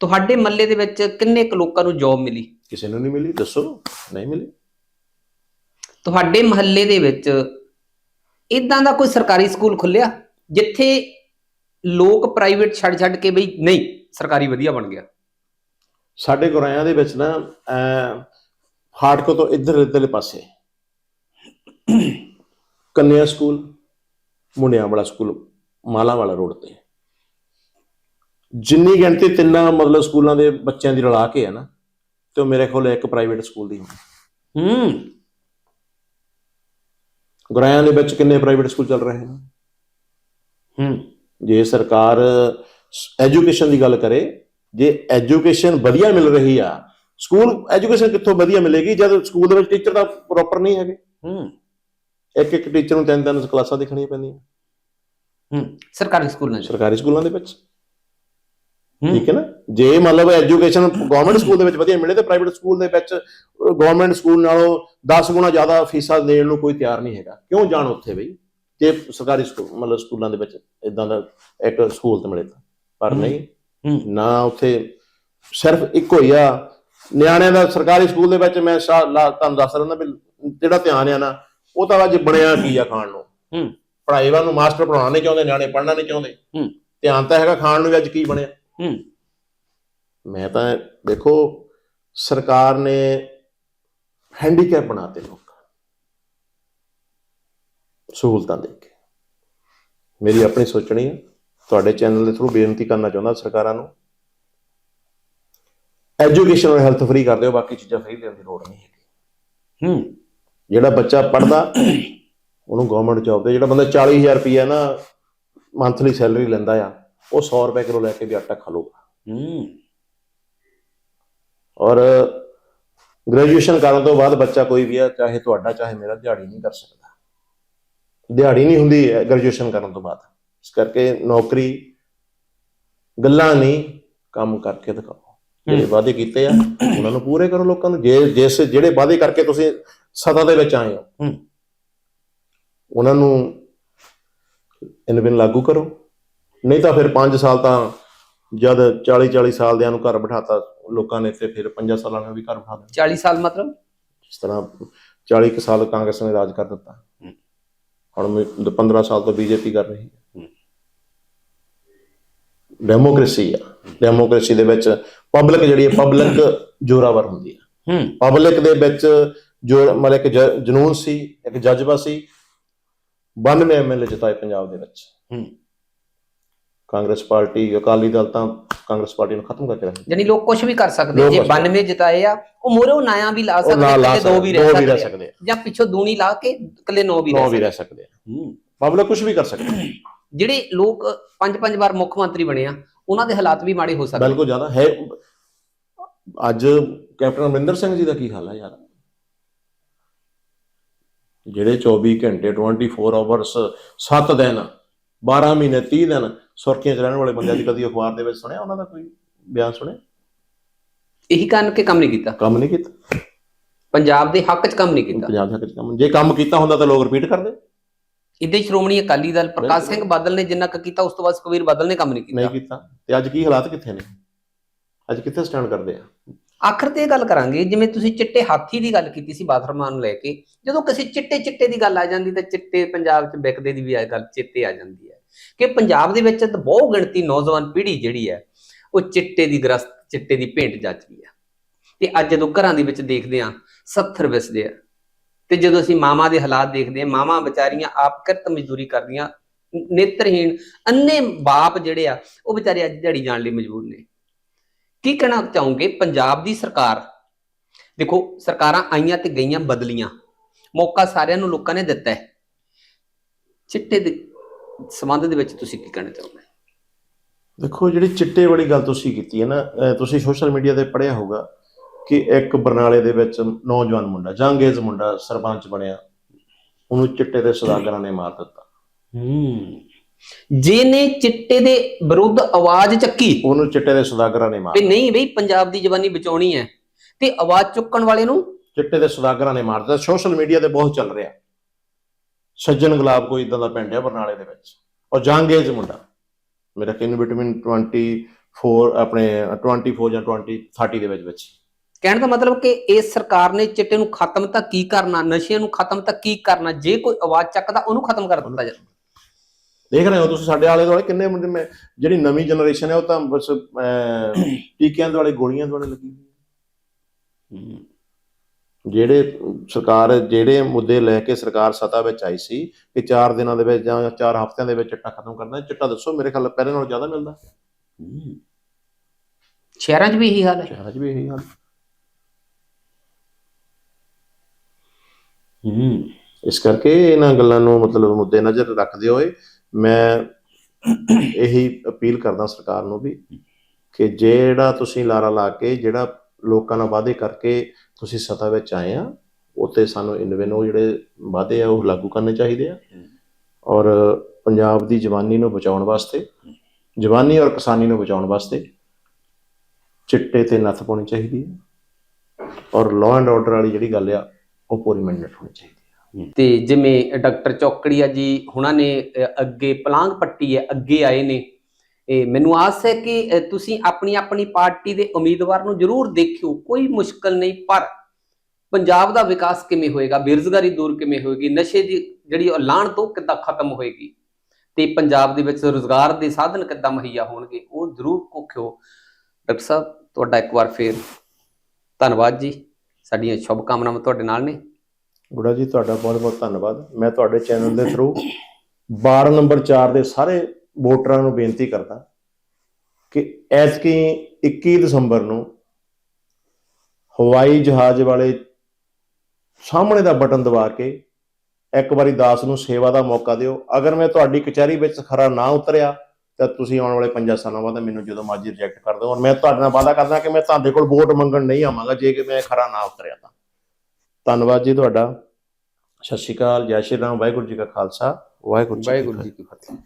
ਤੁਹਾਡੇ ਮਹੱਲੇ ਦੇ ਵਿੱਚ ਕਿੰਨੇ ਕੁ ਲੋਕਾਂ ਨੂੰ ਜੌਬ ਮਿਲੀ? ਕਿਸੇ ਨੂੰ ਨਹੀਂ ਮਿਲੀ ਦੱਸੋ। ਨਹੀਂ ਮਿਲੀ। ਤੁਹਾਡੇ ਮਹੱਲੇ ਦੇ ਵਿੱਚ ਇਦਾਂ ਦਾ ਕੋਈ ਸਰਕਾਰੀ ਸਕੂਲ ਖੁੱਲਿਆ ਜਿੱਥੇ ਲੋਕ ਪ੍ਰਾਈਵੇਟ ਛੱਡ ਛੱਡ ਕੇ ਬਈ ਨਹੀਂ ਸਰਕਾਰੀ ਵਧੀਆ ਬਣ ਗਿਆ? ਸਾਡੇ ਗੁਰਾਇਆਂ ਦੇ ਵਿੱਚ ਨਾ ਫਾਟਕੋ ਤੋਂ ਇੱਧਰ ਇੱਧਰਲੇ ਪਾਸੇ। ਕੰਨਿਆ ਸਕੂਲ ਮੁੰਡਿਆਂ ਵਾਲਾ ਸਕੂਲ ਮਾਲਾ ਵਾਲਾ ਰੋਡ ਤੇ। ਜਿੰਨੀ ਗਿਣਤੀ ਤਿੰਨਾਂ ਮਤਲਬ ਸਕੂਲਾਂ ਦੇ ਬੱਚਿਆਂ ਦੀ ਰਲਾ ਕੇ ਹੈ ਨਾ ਤੇ ਉਹ ਮੇਰੇ ਕੋਲ ਇੱਕ ਪ੍ਰਾਈਵੇਟ ਸਕੂਲ ਦੀ ਹੂੰ। ਗੁਰਾਇਆਂ ਦੇ ਵਿੱਚ ਕਿੰਨੇ ਪ੍ਰਾਈਵੇਟ ਸਕੂਲ ਚੱਲ ਰਹੇ ਨੇ? ਹੂੰ। ਜੇ ਸਰਕਾਰ ਐਜੂਕੇਸ਼ਨ ਦੀ ਗੱਲ ਕਰੇ ਜੇ ਐਜੂਕੇਸ਼ਨ ਵਧੀਆ ਮਿਲ ਰਹੀ ਆ ਸਕੂਲ ਐਜੂਕੇਸ਼ਨ ਕਿੱਥੋਂ ਵਧੀਆ ਮਿਲੇਗੀ ਜਦ ਸਕੂਲ ਦੇ ਵਿੱਚ ਟੀਚਰ ਤਾਂ ਪ੍ਰੋਪਰ ਨਹੀਂ ਹੈਗੇ। ਹੂੰ। ਇੱਕ ਇੱਕ ਟੀਚਰ ਨੂੰ ਤਿੰਨ ਤਿੰਨ ਕਲਾਸਾਂ ਦੇਖਣੀਆਂ ਪੈਂਦੀਆਂ। ਹੂੰ ਸਰਕਾਰੀ ਸਕੂਲਾਂ 'ਚ? ਸਰਕਾਰੀ ਸਕੂਲਾਂ ਦੇ ਵਿੱਚ। ਠੀਕ ਹੈ ਨਾ? ਜੇ ਮਤਲਬ ਐਜੂਕੇਸ਼ਨ ਗਵਰਨਮੈਂਟ ਸਕੂਲ ਦੇ ਵਿੱਚ ਵਧੀਆ ਮਿਲੇ ਤੇ ਪ੍ਰਾਈਵੇਟ ਸਕੂਲ ਦੇ ਵਿੱਚ ਗਵਰਨਮੈਂਟ ਸਕੂਲ ਨਾਲੋਂ 10 ਗੁਣਾ ਜ਼ਿਆਦਾ ਫੀਸਾਂ ਦੇਣ ਨੂੰ ਕੋਈ ਤਿਆਰ ਨਹੀਂ ਹੈਗਾ। ਕਿਉਂ ਜਾਣ ਉੱਥੇ ਬਈ? ਜੇ ਸਰਕਾਰੀ ਸਕੂਲ ਮਤਲਬ ਸਕੂਲਾਂ ਦੇ ਵਿੱਚ ਇਦਾਂ ਦਾ ਇੱਕ ਮਿਲੇ ਤਾਂ। ਪਰ ਹੂੰ। ਨਹੀਂ ਨਾ ਉੱਥੇ ਸਿਰਫ ਇੱਕੋ ਹੀ ਆ। ਨਿਆਣਿਆਂ ਦਾ ਸਰਕਾਰੀ ਸਕੂਲ ਦੇ ਵਿੱਚ ਮੈਂ ਤੁਹਾਨੂੰ ਦੱਸ ਰਿਹਾ ਵੀ ਜਿਹੜਾ ਧਿਆਨ ਆ ਨਾ ਉਹ ਤਾਂ ਅੱਜ ਬਣਿਆ ਕੀ ਆ ਖਾਣ ਨੂੰ? ਹੂੰ। ਪੜ੍ਹਾਈ ਵੱਲ ਨੂੰ ਮਾਸਟਰ ਪੜਾਉਣਾ ਨਹੀਂ ਚਾਹੁੰਦੇ ਨਿਆਣੇ ਪੜ੍ਹਨਾ ਨਹੀਂ ਚਾਹੁੰਦੇ। ਹੂੰ। ਧਿਆਨ ਤਾਂ ਹੈਗਾ ਖਾਣ ਨੂੰ ਅੱਜ ਕੀ ਬਣਿਆ। ਹੂੰ। ਮੈਂ ਤਾਂ ਦੇਖੋ ਸਰਕਾਰ ਨੇ ਹੈਂਡੀਕੈਪ ਬਣਾਤੇ ਲੋਕ ਸਹੂਲਤਾਂ ਦੇ ਕੇ। ਮੇਰੀ ਆਪਣੀ ਸੋਚਣੀ ਹੈ ਤੁਹਾਡੇ ਚੈਨਲ ਦੇ ਥਰੂ ਬੇਨਤੀ ਕਰਨਾ ਚਾਹੁੰਦਾ ਸਰਕਾਰਾਂ ਨੂੰ। ਐਜੂਕੇਸ਼ਨ ਔਰ ਹੈਲਥ ਫ੍ਰੀ ਕਰ ਦਿਓ ਬਾਕੀ ਚੀਜ਼ਾਂ ਫ੍ਰੀ ਦੇਣ ਦੀ ਲੋੜ ਨਹੀਂ ਹੈਗੀ। ਹੂੰ। ਜਿਹੜਾ ਬੱਚਾ ਪੜਦਾ ਉਹਨੂੰ ਗਵਰਨਮੈਂਟ ਜੌਬ ਦੇ ਜਿਹੜਾ ਬੰਦਾ 40000 ਰੁਪਏ ਨਾ ਮੰਥਲੀ ਸੈਲਰੀ ਲੈਂਦਾ ਆ ਉਹ 100 ਰੁਪਏ ਕਿਲੋ ਲੈ ਕੇ ਵੀ ਆਟਾ ਖਾ ਲਊਗਾ। ਹੂੰ। ਔਰ ਗ੍ਰੈਜੂਏਸ਼ਨ ਕਰਨ ਤੋਂ ਬਾਅਦ ਬੱਚਾ ਕੋਈ ਵੀ ਆ ਚਾਹੇ ਤੁਹਾਡਾ ਚਾਹੇ ਮੇਰਾ ਦਿਹਾੜੀ ਨਹੀਂ ਕਰ ਸਕਦਾ। ਦਿਹਾੜੀ ਨਹੀਂ ਹੁੰਦੀ ਗ੍ਰੈਜੂਏਸ਼ਨ ਕਰਨ ਤੋਂ ਬਾਅਦ। ਇਸ ਕਰਕੇ ਨੌਕਰੀ ਗੱਲਾਂ ਨਹੀਂ ਕੰਮ ਕਰਕੇ ਦਿਖਾਓ। ਜਿਹੜੇ ਵਾਅਦੇ ਕੀਤੇ ਆ ਉਹਨਾਂ ਨੂੰ ਪੂਰੇ ਕਰੋ ਲੋਕਾਂ ਨੂੰ। ਜੇ ਜਿਸ ਜਿਹੜੇ ਵਾਅਦੇ ਕਰਕੇ ਤੁਸੀਂ ਸਤਾ ਦੇ ਵਿੱਚ ਆਏ ਹੋ। ਉਹਨਾਂ ਨੂੰ ਇਨ ਬਿਨ ਲਾਗੂ ਕਰੋ। ਨਹੀਂ ਤਾਂ ਫਿਰ 5 ਸਾਲ ਤਾਂ ਜਦ 40 40 ਸਾਲ ਦਿਆਂ ਨੂੰ ਘਰ ਬਿਠਾਤਾ ਲੋਕਾਂ ਨੇ ਤੇ ਫਿਰ 5 ਸਾਲਾਂ ਨੂੰ ਵੀ ਘਰ ਬਿਠਾ ਦੇਣਾ 40 ਸਾਲ ਮਤਲਬ? ਇਸ ਤਰ੍ਹਾਂ 40 ਕੁ ਸਾਲ ਕਾਂਗਰਸ ਨੇ ਰਾਜ ਕਰ ਦਿੱਤਾ। ਹੁਣ ਮੈਂ- 15 ਸਾਲ ਤੋਂ ਬੀਜੇਪੀ ਕਰ ਰਹੀ ਹੈ। ਹੂੰ। ਡੈਮੋਕ੍ਰੇਸੀ ਆ। ਡੈਮੋਕ੍ਰੇਸੀ ਦੇ ਵਿੱਚ ਪਬਲਿਕ ਜਿਹੜੀ ਹੈ ਪਬਲਿਕ ਜੋਰਾਵਰ ਹੁੰਦੀ ਹੈ। ਹੂੰ। ਪਬਲਿਕ ਦੇ ਵਿੱਚ ਜੋ ਮਤਲਬ ਇੱਕ ਜਨੂਨ ਸੀ ਇੱਕ ਜਜ਼ਬਾ ਸੀ 92 ਐਮਐਲਏ ਜਿਤਾਏ ਪੰਜਾਬ ਦੇ ਵਿੱਚ। ਹੂੰ। ਕਾਂਗਰਸ ਪਾਰਟੀ ਅਕਾਲੀ ਦਲ ਤਾਂ ਕਾਂਗਰਸ ਪਾਰਟੀ ਨੂੰ ਖਤਮ ਕਰਕੇ ਰੱਖੀ। ਯਾਨੀ ਲੋਕ ਕੁਝ ਵੀ ਕਰ ਸਕਦੇ ਜੇ ਕੁਛ- 92 ਜਿਤਾਏ ਆ ਉਹ ਮੋਰੇ ਉਹ ਨਾਇਆ ਵੀ ਲਾ ਸਕਦੇ ਇਕੱਲੇ ਦੋ ਵੀ ਰਹਿ ਸਕਦੇ ਜਾਂ ਪਿੱਛੋਂ ਦੂਣੀ ਲਾ ਕੇ ਇਕੱਲੇ ਨੌ ਵੀ ਨੌ ਰਹਿ ਵੀ ਸਕਦੇ ਰਹਿ ਸਕਦੇ ਆ। ਹੂੰ। ਪਬਲਿਕ ਕੁਝ ਵੀ ਕਰ ਸਕਦੀ ਜਿਹੜੇ ਲੋਕ ਪੰਜ ਪੰਜ ਵਾਰ ਮੁੱਖ ਮੰਤਰੀ ਬਣੇ ਆ ਉਹਨਾਂ ਦੇ ਹਾਲਾਤ ਵੀ ਮਾੜੇ ਹੋ ਸਕਦੇ ਬਿਲਕੁਲ ਜ਼ਿਆਦਾ ਹੈ। ਅੱਜ ਕੈਪਟਨ ਅਮਰਿੰਦਰ ਸਿੰਘ ਜੀ ਦਾ ਕੀ ਹਾਲ ਹੈ ਯਾਰ? ਜਿਹੜੇ 24 ਘੰਟੇ 24 ਆਵਰਸ 7 ਦਿਨ 12 ਮਹੀਨੇ 30 ਦਿਨ ਸੁਰਖੀਆਂ 'ਚ ਰਹਿਣ ਵਾਲੇ ਬੰਦੇ ਅੱਜ ਕਦੀ ਅਖਬਾਰ ਦੇ ਵਿੱਚ ਸੁਣਿਆ ਉਹਨਾਂ ਦਾ ਕੋਈ ਬਿਆਨ ਸੁਣਿਆ? ਇਹੀ ਕਾਰਨ ਕਿ ਕੰਮ ਨਹੀਂ ਕੀਤਾ? ਕੰਮ ਨਹੀਂ ਕੀਤਾ। ਪੰਜਾਬ ਦੇ ਹੱਕ 'ਚ ਕੰਮ ਨਹੀਂ ਕੀਤਾ? ਪੰਜਾਬ ਦੇ ਵਿੱਚ ਕੰਮ ਜੇ ਕੰਮ ਕੀਤਾ ਹੁੰਦਾ ਤਾਂ ਲੋਕ ਰਿਪੀਟ ਕਰਦੇ। ਇਦਾਂ ਹੀ ਸ਼੍ਰੋਮਣੀ ਅਕਾਲੀ ਦਲ ਪ੍ਰਕਾਸ਼। ਸਿੰਘ ਬਾਦਲ ਨੇ ਜਿੰਨਾ ਕੁ ਕੀਤਾ ਉਸ ਤੋਂ ਬਾਅਦ ਸੁਖਬੀਰ ਬਾਦਲ ਨੇ ਕੰਮ ਨਹੀਂ ਨਹੀਂ ਕੀਤਾ। ਕੀਤਾ ਤੇ ਅੱਜ ਕੀ ਹਾਲਾਤ ਕਿੱਥੇ ਨੇ? ਅੱਜ ਕਿੱਥੇ ਸਟੈਂਡ ਕਰਦੇ ਆ? ਆਖਰ ਤੇ ਇਹ ਗੱਲ ਕਰਾਂਗੇ, ਜਿਵੇਂ ਤੁਸੀਂ ਚਿੱਟੇ ਹਾਥੀ ਦੀ ਗੱਲ ਕੀਤੀ ਸੀ ਬਾਥਰਮਾਨ ਨੂੰ ਲੈ ਕੇ, ਜਦੋਂ ਕਿਸੇ ਚਿੱਟੇ ਚਿੱਟੇ ਦੀ ਗੱਲ ਆ ਜਾਂਦੀ ਤਾਂ ਚਿੱਟੇ ਪੰਜਾਬ 'ਚ ਵਿਕਦੇ ਦੀ ਵੀ ਆ ਗੱਲ ਚਿੱਟੇ ਆ ਜਾਂਦੀ ਹੈ ਕਿ ਪੰਜਾਬ ਦੇ ਵਿੱਚ ਤਾਂ ਬਹੁਤ ਗਿਣਤੀ ਨੌਜਵਾਨ ਪੀੜ੍ਹੀ ਜਿਹੜੀ ਹੈ, ਉਹ ਚਿੱਟੇ ਦੀ ਗ੍ਰਸਤ, ਚਿੱਟੇ ਦੀ ਭੇਂਟ ਜਾਚਦੀ ਹੈ। ਤੇ ਅੱਜ ਜਦੋਂ ਘਰਾਂ ਦੇ ਵਿੱਚ ਦੇਖਦੇ ਆ 70 ਵਿਸਦੇ ਆ। ਤੇ ਜਦੋਂ ਅਸੀਂ ਮਾਵਾਂ ਦੇ ਹਾਲਾਤ ਦੇਖਦੇ ਆ ਮਾਵਾਂ ਵਿਚਾਰੀਆਂ ਆਪ ਕਿਰਤ ਮਜ਼ਦੂਰੀ ਕਰਦੀਆਂ, ਨੇਤਰਹੀਣ ਅੰਨੇ ਬਾਪ ਜਿਹੜੇ ਆ, ਉਹ ਵਿਚਾਰੇ ਅੱਜ ਦਿਹਾੜੀ ਜਾਣ ਲਈ ਮਜਬੂਰ ਨੇ। ਕੀ ਕਹਿਣਾ ਚਾਹੋਗੇ ਪੰਜਾਬ ਦੀ ਸਰਕਾਰ? ਦੇਖੋ ਸਰਕਾਰਾਂ ਆਈਆਂ ਤੇ ਗਈਆਂ ਬਦਲੀਆਂ। ਮੌਕਾ ਸਾਰਿਆਂ ਨੂੰ ਲੋਕਾਂ ਨੇ ਦਿੱਤਾ ਹੈ। ਚਿੱਟੇ ਦੇ ਸੰਬੰਧ ਦੇ ਵਿੱਚ ਤੁਸੀਂ ਕੀ ਕਹਿਣਾ ਚਾਹੋਗੇ? ਦੇਖੋ ਜਿਹੜੀ ਚਿੱਟੇ ਵਾਲੀ ਗੱਲ ਤੁਸੀਂ ਕੀਤੀ ਹੈ ਨਾ ਤੁਸੀਂ ਸੋਸ਼ਲ ਮੀਡੀਆ ਤੇ ਪੜਿਆ ਹੋਊਗਾ ਕਿ ਇੱਕ ਬਰਨਾਲੇ ਦੇ ਵਿੱਚ ਨੌਜਵਾਨ ਮੁੰਡਾ ਜੰਗੇਜ਼ ਮੁੰਡਾ ਸਰਪੰਚ ਬਣਿਆ। ਉਹਨੂੰ ਚਿੱਟੇ ਦੇ ਸਦਾਗਰਾਂ ਨੇ ਮਾਰ ਦਿੱਤਾ। ਹੂੰ। ਜਿਹਨੇ ਚਿੱਟੇ ਦੇ ਵਿਰੁੱਧ ਆਵਾਜ਼ ਚੱਕੀ ਉਹਨੂੰ ਚਿੱਟੇ ਦੇ ਸਦਾਗਰਾਂ ਨੇ ਮਾਰ ਵੀ ਨਹੀਂ ਬਈ ਪੰਜਾਬ ਦੀ ਜਵਾਨੀ ਬਚਾਉਣੀ ਹੈ ਤੇ ਆਵਾਜ਼ ਚੁੱਕਣ ਵਾਲੇ ਨੂੰ ਚਿੱਟੇ ਦੇ ਸਦਾਗਰਾਂ ਨੇ ਮਾਰ ਦਿੱਤਾ ਸੋਸ਼ਲ ਮੀਡੀਆ ਤੇ ਬਹੁਤ ਚੱਲ ਰਿਹਾ। ਸੱਜਣ ਗੁਲਾਬ ਕੋਈ ਇਦਾਂ ਦਾ ਪਿੰਡ ਹੈ ਬਰਨਾਲੇ ਦੇ ਵਿੱਚ? ਔਰ ਜੰਗੇਜ਼ ਮੁੰਡਾ। ਮੇਰਾ ਕਿਨ ਵਿਟਾਮਿਨ 24 ਆਪਣੇ 24 ਜਾਂ 20 30 ਦੇ ਵਿੱਚ ਵਿੱਚ। ਕਹਿਣ ਦਾ ਮਤਲਬ ਕਿ ਇਸ ਸਰਕਾਰ ਨੇ ਚਿੱਟੇ ਨੂੰ ਖਤਮ ਤਾਂ ਕੀ ਕਰਨਾ ਨਸ਼ੇ ਨੂੰ ਖਤਮ ਤਾਂ ਕੀ ਕਰਨਾ ਜੇ ਕੋਈ ਆਵਾਜ਼ ਚੱਕਦਾ ਉਹਨੂੰ ਖਤਮ ਕਰ ਦਿੱਤਾ ਜਾਵੇ। ਦੇਖ ਰਹੇ ਹੋ ਤੁਸੀਂ ਸਾਡੇ ਆਲੇ ਦੁਆਲੇ ਕਿੰਨੇ ਮੁੰਡੇ ਮੈਂ ਜਿਹੜੀ ਨਵੀਂ ਜਨਰੇਸ਼ਨ ਹੈ ਉਹ ਤਾਂ ਬਸ ਟੀਕਿਆਂ ਦੁਆਲੇ ਗੋਲੀਆਂ ਦੁਆਲੇ ਲੱਗੀ ਹੋਈ ਹੈ। ਜਿਹੜੇ ਸਰਕਾਰ ਜਿਹੜੇ ਮੁੱਦੇ ਲੈ ਕੇ ਸਰਕਾਰ ਸਤਾ ਵਿੱਚ ਆਈ ਸੀ ਕਿ 4 ਦਿਨਾਂ ਦੇ ਵਿੱਚ ਜਾਂ 4 ਹਫ਼ਤਿਆਂ ਦੇ ਵਿੱਚ ਚਿੱਟਾ ਖਤਮ ਕਰਨਾ ਚਿੱਟਾ ਦੱਸੋ ਮੇਰੇ ਖਿਆਲ ਪਹਿਲੇ ਨਾਲੋਂ ਜ਼ਿਆਦਾ ਮਿਲਦਾ। ਸ਼ਹਿਰਾਂ 'ਚ ਵੀ ਇਹੀ ਹਾਲ ਹੈ। ਸ਼ਹਿਰਾਂ 'ਚ ਵੀ ਇਹੀ ਹਾਲ। ਇਸ ਕਰਕੇ ਇਹਨਾਂ ਗੱਲਾਂ ਨੂੰ ਮਤਲਬ ਮੁੱਦੇ ਨਜ਼ਰ ਰੱਖਦੇ ਹੋਏ ਮੈਂ ਇਹੀ ਅਪੀਲ ਕਰਦਾ ਸਰਕਾਰ ਨੂੰ ਵੀ ਕਿ ਜਿਹੜਾ ਤੁਸੀਂ ਲਾਰਾ ਲਾ ਕੇ, ਜਿਹੜਾ ਲੋਕਾਂ ਨਾਲ ਵਾਅਦੇ ਕਰਕੇ ਤੁਸੀਂ ਸਤਾ ਵਿੱਚ ਆਏ ਆ ਉੱਤੇ ਸਾਨੂੰ ਇਨਵੈਨ ਉਹ ਜਿਹੜੇ ਵਾਅਦੇ ਆ, ਉਹ ਲਾਗੂ ਕਰਨੇ ਚਾਹੀਦੇ ਆ। ਔਰ ਪੰਜਾਬ ਦੀ ਜਵਾਨੀ ਨੂੰ ਬਚਾਉਣ ਵਾਸਤੇ, ਜਵਾਨੀ ਔਰ ਕਿਸਾਨੀ ਨੂੰ ਬਚਾਉਣ ਵਾਸਤੇ ਚਿੱਟੇ ਤੇ ਨੱਥ ਪਾਉਣੀ ਚਾਹੀਦੀ ਹੈ ਔਰ ਲਾਅ ਐਂਡ ਆਰਡਰ ਵਾਲੀ ਜਿਹੜੀ ਗੱਲ ਆ, ਉਹ ਪੂਰੀ ਮਿੰਟ ਹੋਣੀ ਚਾਹੀਦੀ ਤੇ ਜਿਵੇਂ ਡਾਕਟਰ ਚੌਕੜੀਆ ਜੀ ਹੁਣਾਂ ਨੇ ਅੱਗੇ ਪਲਾਂਗ ਪੱਟੀ ਹੈ, ਅੱਗੇ ਆਏ ਨੇ। ਇਹ ਮੈਨੂੰ ਆਸ ਹੈ ਕਿ ਤੁਸੀਂ ਆਪਣੀ ਆਪਣੀ ਪਾਰਟੀ ਦੇ ਉਮੀਦਵਾਰ ਨੂੰ ਜ਼ਰੂਰ ਦੇਖਿਓ, ਕੋਈ ਮੁਸ਼ਕਲ ਨਹੀਂ, ਪਰ ਪੰਜਾਬ ਦਾ ਵਿਕਾਸ ਕਿਵੇਂ ਹੋਏਗਾ, ਬੇਰੁਜ਼ਗਾਰੀ ਦੂਰ ਕਿਵੇਂ ਹੋਏਗੀ, ਨਸ਼ੇ ਦੀ ਜਿਹੜੀ ਐਲਾਨ ਤੋਂ ਕਿੱਦਾਂ ਖਤਮ ਹੋਏਗੀ, ਤੇ ਪੰਜਾਬ ਦੇ ਵਿੱਚ ਰੋਜ਼ਗਾਰ ਦੇ ਸਾਧਨ ਕਿੱਦਾਂ ਮੁਹੱਈਆ ਹੋਣਗੇ, ਉਹ ਜ਼ਰੂਰ ਕੋਖਿਓ ਡਾਕਟਰ ਸਾਹਿਬ, ਤੁਹਾਡਾ ਇੱਕ ਵਾਰ ਫੇਰ ਧੰਨਵਾਦ ਜੀ, ਸਾਡੀਆਂ ਸ਼ੁਭ ਕਾਮਨਾਵਾਂ ਤੁਹਾਡੇ ਨਾਲ ਨੇ। ਗੁੜਾ ਜੀ, ਤੁਹਾਡਾ ਬਹੁਤ ਬਹੁਤ ਧੰਨਵਾਦ। ਮੈਂ ਤੁਹਾਡੇ ਚੈਨਲ ਦੇ ਥਰੂ ਵਾਰਡ ਨੰਬਰ 4 ਦੇ ਸਾਰੇ ਵੋਟਰਾਂ ਨੂੰ ਬੇਨਤੀ ਕਰਦਾ ਕਿ ਐਤਕੀ 21 ਦਸੰਬਰ ਨੂੰ ਹਵਾਈ ਜਹਾਜ਼ ਵਾਲੇ ਸਾਹਮਣੇ ਦਾ ਬਟਨ ਦਬਾ ਕੇ ਇੱਕ ਵਾਰੀ ਦਾਸ ਨੂੰ ਸੇਵਾ ਦਾ ਮੌਕਾ ਦਿਓ। ਅਗਰ ਮੈਂ ਤੁਹਾਡੀ ਕਚਹਿਰੀ ਵਿੱਚ ਖਰਾ ਨਾ ਉਤਰਿਆ, ਤਾਂ ਤੁਸੀਂ ਆਉਣ ਵਾਲੇ 5 ਸਾਲਾਂ ਬਾਅਦ ਮੈਨੂੰ ਜਦੋਂ ਮਰਜ਼ੀ ਰਿਜੈਕਟ ਕਰ ਦਿਓ। ਔਰ ਮੈਂ ਤੁਹਾਡੇ ਨਾਲ ਵਾਅਦਾ ਕਰਦਾ ਕਿ ਮੈਂ ਤੁਹਾਡੇ ਕੋਲ ਵੋਟ ਮੰਗਣ ਨਹੀਂ ਆਵਾਂਗਾ, ਜੇ ਕਿ ਮੈਂ ਖਰਾ ਨਾ ਉਤਰਿਆ ਤਾਂ। ਧੰਨਵਾਦ ਜੀ ਤੁਹਾਡਾ। ਸਤਿ ਸ਼੍ਰੀ ਅਕਾਲ ਜੈ ਸ਼੍ਰੀ ਰਾਮ ਵਾਹਿਗੁਰੂ ਜੀ ਕਾ ਖਾਲਸਾ ਵਾਹਿਗੁਰੂ ਜੀ ਕੀ ਫਤਿਹ।